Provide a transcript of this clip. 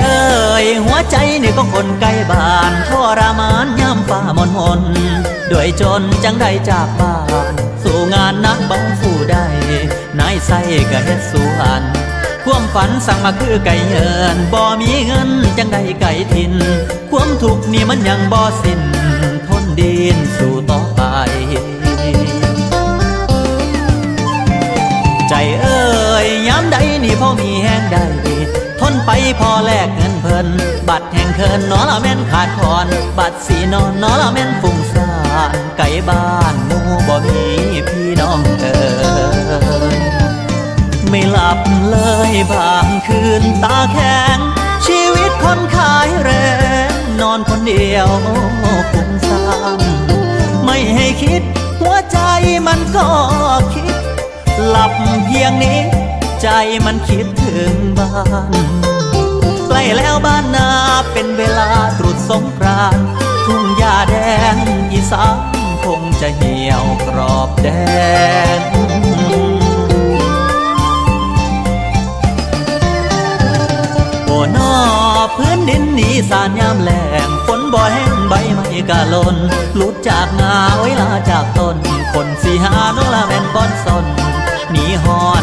เอ้ยหัวใจนี่ก็คนไกลบ้านทรมานยามฟ้ามนมนด้วยจนจังได้จากบ้าน สู่งานนักเบาสู้ได้นายใส่ก็เฮ็ดสวนความฝันสั่งมาคือไก่เยินบ่มีเงินจังได้ไก่ทิน ความทุกข์นี่มันยังบ่สิ้น ทนดินสู่ต่อไป ใจเอ้ยยามใดนี่พ่อมีแห้งได้ ทนไปพอแลกเงินเพิ่นบัตรแห่งเคินนอละแม่นขาดคอน บัตรสีนอนนอละแม่นฟุ้งซ่านไก่บ้านหมูบ่มีพี่น้องเอินไม่หลับเลยบางคืนตาแข็ง ชีวิตคนขายแรงนอนคนเดียวฟุ้งซ่านไม่ให้คิด หัวใจมันก็คิด หลับเพียงนี้ ใจมันคิดถึงบ้านใกล้แล้วบ้านนาเป็นเวลาตรุษสงกรานทุ่งหญ้าแดงอีสานคงจะเหี่ยวกรอบแดงโอ้นอพื้นดินนี้สานยามแหลงฝนบ่แห้งใบไม้กะลนหลุดจากงาเวลาจากต้น คนสีหาน้องละแม่นบอนสนหนีฮอน